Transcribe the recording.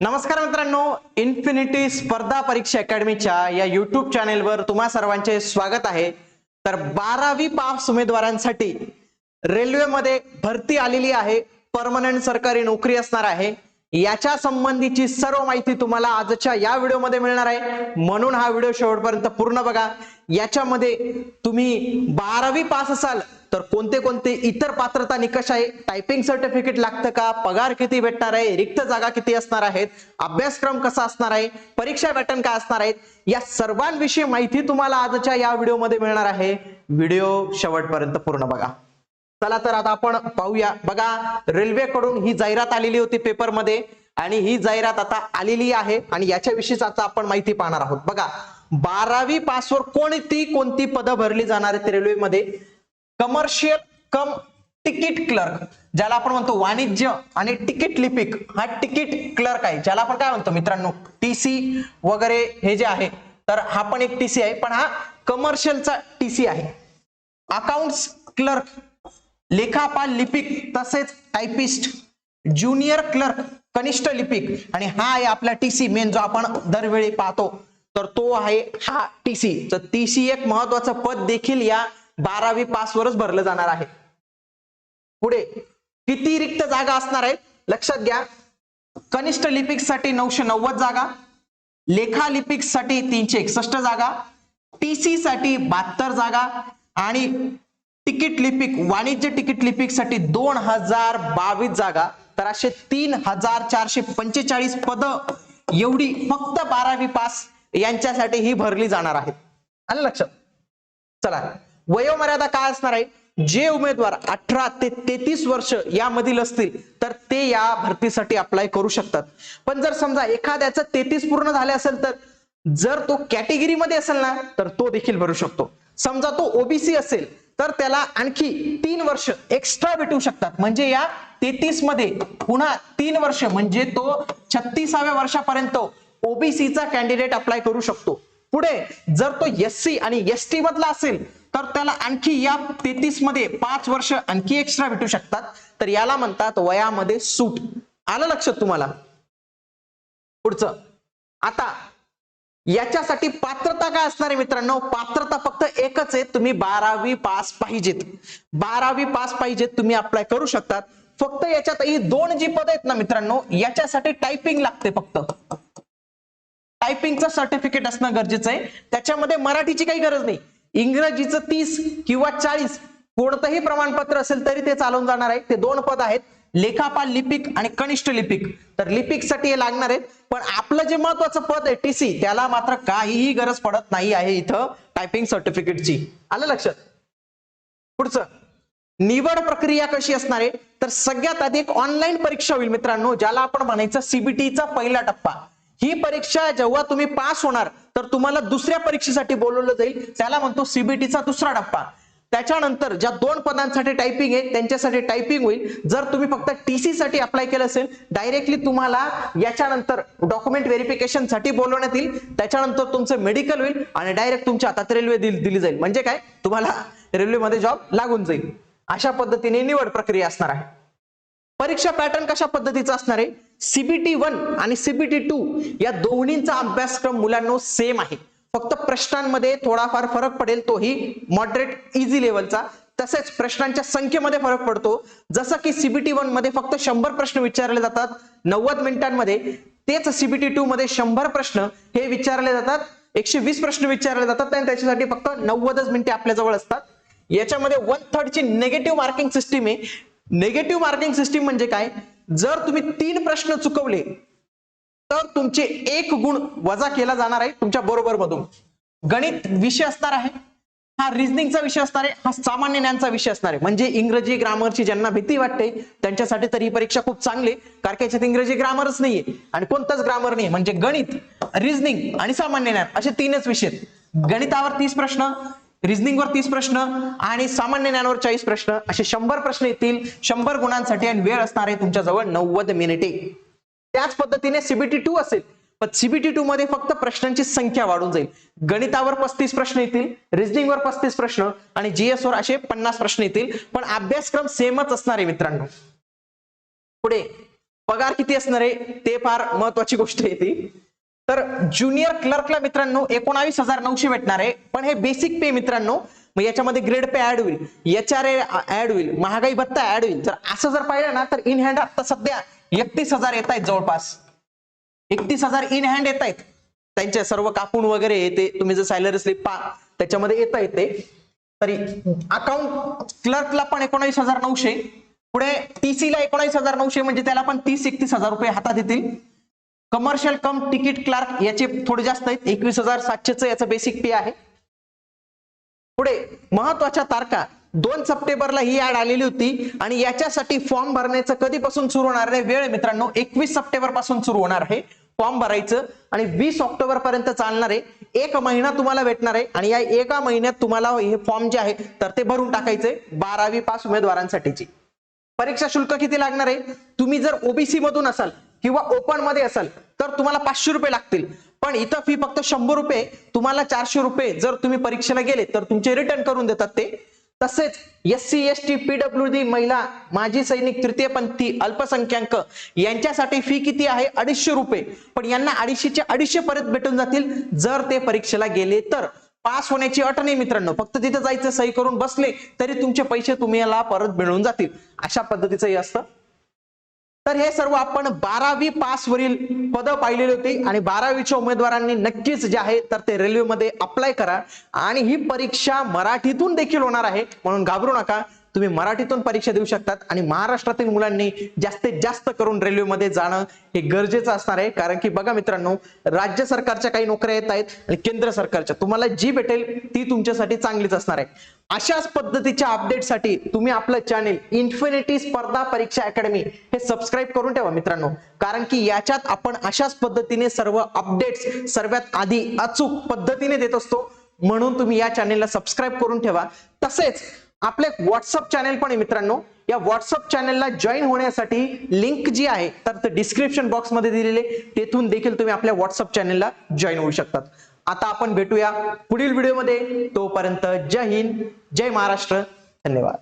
नमस्कार मित्रांनो इन्फिनिटी स्पर्धा परीक्षा अकॅडमीच्या या युट्यूब चॅनेलवर तुम्हा सर्वांचे स्वागत आहे. तर बारावी पास उमेदवारांसाठी रेल्वेमध्ये भरती आलेली आहे. परमनंट सरकारी नोकरी असणार आहे. याच्या संबंधीची सर्व माहिती तुम्हाला आजच्या या व्हिडिओमध्ये मिळणार आहे. म्हणून हा व्हिडिओ शेवटपर्यंत पूर्ण बघा. याच्यामध्ये तुम्ही बारावी पास असाल तर कोणते कोणते इतर पात्रता निकष आहे? टायपिंग सर्टिफिकेट लागतं का? पगार किती भेटणार आहे? रिक्त जागा किती असणार आहेत? अभ्यासक्रम कसा असणार आहे? परीक्षा पॅटर्न काय असणार आहेत? या सर्वांविषयी माहिती तुम्हाला आजच्या या व्हिडिओमध्ये मिळणार आहे. व्हिडिओ शेवटपर्यंत पूर्ण बघा. चला तर आता आपण पाहूया. बघा रेल्वेकडून ही जाहिरात आलेली होती पेपरमध्ये आणि ही जाहिरात आता आलेली आहे आणि याच्याविषयीच आता आपण माहिती पाहणार आहोत. बघा बारावी पासवर कोणती कोणती पदं भरली जाणार आहेत रेल्वेमध्ये? कमर्शियल कम तिकीट क्लर्क ज्याला आपण म्हणतो वाणिज्य आणि तिकीट लिपिक हा तिकीट क्लर्क आहे. ज्याला आपण काय म्हणतो मित्रांनो? टीसी वगैरे हे जे आहे तर हा पण एक टीसी आहे पण हा कमर्शियलचा टीसी आहे. अकाउंट्स क्लर्क लेखापाल लिपिक तसेच टायपिस्ट ज्युनियर क्लर्क कनिष्ठ लिपिक आणि हा आहे आपला टीसी मेन जो आपण दरवेळी पाहतो. तर तो आहे हा टीसी तर टीसी एक महत्वाचं पद देखील या बारावी पासवरच भरलं जाणार आहे. पुढे किती रिक्त जागा असणार आहेत? लक्षात घ्या. कनिष्ठ लिपिकसाठी नऊशे नव्वद जागा लेखा लिपिकसाठी तीनशे एकसष्ट जागा टीसी साठी बहात्तर जागा आणि तिकीट लिपिक वाणिज्य तिकीट लिपिकसाठी दोन हजार बावीस जागा. तर असे तीन हजार चारशे पंचेचाळीस पद एवढी फक्त बारावी पास यांच्यासाठी ही भरली जाणार आहेत. आलं लक्षात? चला. वयोमर्यादा काय असणार आहे? जे उमेदवार अठरा ते तेहतीस वर्ष यामधील असतील तर ते या भरतीसाठी अप्लाय करू शकतात. पण जर समजा एखाद्याचं तेहतीस पूर्ण झाले असेल तर जर तो कॅटेगरीमध्ये असेल ना तर तो देखील भरू शकतो. समजा तो ओबीसी असेल तर त्याला आणखी तीन वर्ष एक्स्ट्रा भेटू शकतात. म्हणजे या तेहतीसमध्ये पुन्हा तीन वर्ष म्हणजे तो छत्तीसाव्या वर्षापर्यंत ओबीसीचा कॅन्डिडेट अप्लाय करू शकतो. पुढे जर तो एस सी आणि एस टी मधला असेल तर त्याला आणखी या तेहतीसमध्ये पाच वर्ष आणखी एक्स्ट्रा भेटू शकतात. तर याला म्हणतात वयामध्ये सूट. आलं लक्षात तुम्हाला? पुढचं. आता याच्यासाठी पात्रता काय असणार आहे मित्रांनो? पात्रता फक्त एकच आहे. तुम्ही बारावी पास पाहिजेत. बारावी पास पाहिजेत तुम्ही अप्लाय करू शकतात. फक्त याच्यात ही दोन जी पद आहेत ना मित्रांनो याच्यासाठी टायपिंग लागते फक्त. टायपिंगचं सर्टिफिकेट असणं गरजेचं आहे. त्याच्यामध्ये मराठीची काही गरज नाही. इंग्रजीचं तीस किंवा चाळीस कोणतंही प्रमाणपत्र असेल तरी ते चालून जाणार आहे. ते दोन पद आहेत. लेखापाल लिपिक आणि कनिष्ठ लिपिक. तर लिपिकसाठी हे लागणार आहेत. पण आपलं जे महत्वाचं पद आहे टीसी त्याला मात्र काहीही गरज पडत नाही आहे इथं टायपिंग सर्टिफिकेटची आलं लक्षात? पुढचं. निवड प्रक्रिया कशी असणार आहे? तर सगळ्यात आधी एक ऑनलाईन परीक्षा होईल मित्रांनो ज्याला आपण म्हणायचं सीबीटीचा पहिला टप्पा. ही परीक्षा जेव्हा तुम्ही पास होणार तर तुम्हाला दुसऱ्या परीक्षेसाठी बोलवलं जाईल. त्याला म्हणतो सीबीटीचा दुसरा टप्पा. त्याच्यानंतर ज्या दोन पदांसाठी टायपिंग आहे त्यांच्यासाठी टायपिंग होईल. जर तुम्ही फक्त टीसी साठी अप्लाय केलं असेल डायरेक्टली तुम्हाला याच्यानंतर डॉक्युमेंट व्हेरिफिकेशनसाठी बोलवण्यात येईल. त्याच्यानंतर तुमचं मेडिकल होईल आणि डायरेक्ट तुमच्या हातात रेल्वे दिली जाईल. म्हणजे काय? तुम्हाला रेल्वेमध्ये जॉब लागून जाईल. अशा पद्धतीने निवड प्रक्रिया असणार आहे. परीक्षा पॅटर्न कशा पद्धतीचा असणार आहे? सीबीटी वन आणि सीबीटी टू या दोन्हींचा अभ्यासक्रम मुलांनो सेम आहे. फक्त प्रश्नांमध्ये थोडाफार फरक पडेल तोही मॉडरेट इझी लेवलचा तसेच प्रश्नांच्या संख्येमध्ये फरक पडतो. जसं की सीबीटी वनमध्ये फक्त शंभर प्रश्न विचारले जातात नव्वद मिनिटांमध्ये. तेच सीबीटी टू मध्ये शंभर प्रश्न हे विचारले जातात एकशे वीस प्रश्न विचारले जातात आणि त्याच्यासाठी फक्त नव्वदच मिनिटे आपल्या जवळ असतात. याच्यामध्ये वन थर्डची नेगेटिव्ह मार्किंग सिस्टीम आहे. नेगेटिव्ह मार्किंग सिस्टीम म्हणजे काय? जर तुम्ही तीन प्रश्न चुकवले तर तुमचे एक गुण वजा केला जाणार आहे तुमच्या बरोबर मधून. गणित विषय असणार आहे. हा रिझनिंगचा विषय असणार आहे. हा सामान्य ज्ञानचा विषय असणार आहे. म्हणजे इंग्रजी ग्रामरची ज्यांना भीती वाटते त्यांच्यासाठी तर ही परीक्षा खूप चांगली आहे. कारण की याच्यात इंग्रजी ग्रामरच नाहीये. आणि कोणताच ग्रामर नाही म्हणजे गणित रिझनिंग आणि सामान्य ज्ञान असे तीनच विषय आहेत. गणितावर तीस प्रश्न रिझनिंगवर तीस प्रश्न आणि सामान्य ज्ञानावर चाळीस प्रश्न. असे शंभर प्रश्न येतील. शंभर गुणांसाठी आणि वेळ असणार आहे तुमच्याजवळ नव्वद मिनिटे. त्याच पद्धतीने सीबीटी टू असेल. पण सीबीटी टू मध्ये फक्त प्रश्नांची संख्या वाढून जाईल. गणितावर पस्तीस प्रश्न येतील. रिझनिंगवर पस्तीस प्रश्न आणि जीएस वर असे पन्नास प्रश्न येतील. पण अभ्यासक्रम सेमच असणार आहे मित्रांनो. पुढे. पगार किती असणार आहे? ते फार महत्वाची गोष्ट येते तर ज्युनियर क्लर्कला मित्रांनो एकोणावीस हजार नऊशे भेटणार आहे. पण हे बेसिक पे मित्रांनो मग याच्यामध्ये ग्रेड पे ऍड होईल. एच आर ऍड होईल. महागाई भत्ता ऍड होईल. जर असं जर पाहिलं ना तर इन हँड आता सध्या एकतीस हजार येत आहेत जवळपास. एकतीस हजार इन हँड येत आहेत. त्यांचे सर्व कापून वगैरे येते तुम्ही जर सॅलरी स्लिप पा त्याच्यामध्ये येता येते तरी अकाउंट क्लर्कला पण एकोणावीस हजार नऊशे. पुढे टीसी ला एकोणावीस हजार नऊशे म्हणजे त्याला पण तीस एकतीस हजार रुपये हातात येतील. कमर्शियल कम तिकीट क्लार्क याचे थोडे जास्त आहेत. एकवीस हजार सातशेच याचं बेसिक पे आहे. पुढे महत्त्वाच्या तारखा. दोन सप्टेंबरला ही ऍड आलेली होती आणि याच्यासाठी फॉर्म भरण्याचं कधीपासून सुरू होणार आहे? वेळ मित्रांनो एकवीस सप्टेंबरपासून सुरू होणार आहे. फॉर्म भरायचं आणि वीस ऑक्टोबर पर्यंत चालणार आहे. एक महिना तुम्हाला भेटणार आहे आणि या एका महिन्यात तुम्हाला हे फॉर्म जे आहे तर ते भरून टाकायचे बारावी पास उमेदवारांसाठीची. परीक्षा शुल्क किती लागणार आहे? तुम्ही जर ओबीसी मधून असाल किंवा ओपनमध्ये असाल तर तुम्हाला पाचशे रुपये लागतील. पण इथं फी फक्त शंभर रुपये तुम्हाला चारशे रुपये जर तुम्ही परीक्षेला गेले तर तुमचे रिटर्न करून देतात ते. तसेच S C S T PW D महिला माजी सैनिक तृतीयपंथी अल्पसंख्याक यांच्यासाठी फी किती आहे? अडीचशे रुपये. पण यांना अडीचशेचे अडीचशे परत भेटून जातील जर ते परीक्षेला गेले तर. पास होण्याची अट नाही मित्रांनो. फक्त तिथे जायचं सही करून बसले तरी तुमचे पैसे तुम्हाला परत मिळून जातील. अशा पद्धतीचं हे असतं. तर हे सर्व आपण बारावी पास वरील पद पाहिलेली होती आणि बारावीच्या उमेदवारांनी नक्कीच जे आहे तर ते रेल्वेमध्ये अप्लाय करा. आणि ही परीक्षा मराठीतून देखील होणार आहे म्हणून घाबरू नका. तुम्ही मराठीतून परीक्षा देऊ शकतात आणि महाराष्ट्रातील मुलांनी जास्तीत जास्त करून रेल्वेमध्ये जाणं हे गरजेचं असणार आहे. कारण की बघा मित्रांनो राज्य सरकारच्या काही नोकऱ्या येत आहेत आणि केंद्र सरकारच्या. तुम्हाला जी भेटेल ती तुमच्यासाठी चांगलीच असणार आहे. अशाच पद्धतीच्या अपडेटसाठी तुम्ही आपलं चॅनेल इन्फिनिटी स्पर्धा परीक्षा अकॅडमी हे सबस्क्राईब करून ठेवा मित्रांनो. कारण की याच्यात आपण अशाच पद्धतीने सर्व अपडेट्स सर्वात आधी अचूक पद्धतीने देत असतो. म्हणून तुम्ही या चॅनेलला सबस्क्राईब करून ठेवा. तसेच आपलं एक व्हॉट्सअप चॅनेल पण आहे मित्रांनो. या व्हॉट्सअप चॅनेलला जॉईन होण्यासाठी लिंक जी आहे तर ते डिस्क्रिप्शन बॉक्समध्ये दिलेले तेथून देखील तुम्ही आपल्या व्हॉट्सअप चॅनेलला जॉईन होऊ शकतात. आता आपण भेटूया पुढील व्हिडिओमध्ये तोपर्यंत जय हिंद जय महाराष्ट्र. धन्यवाद.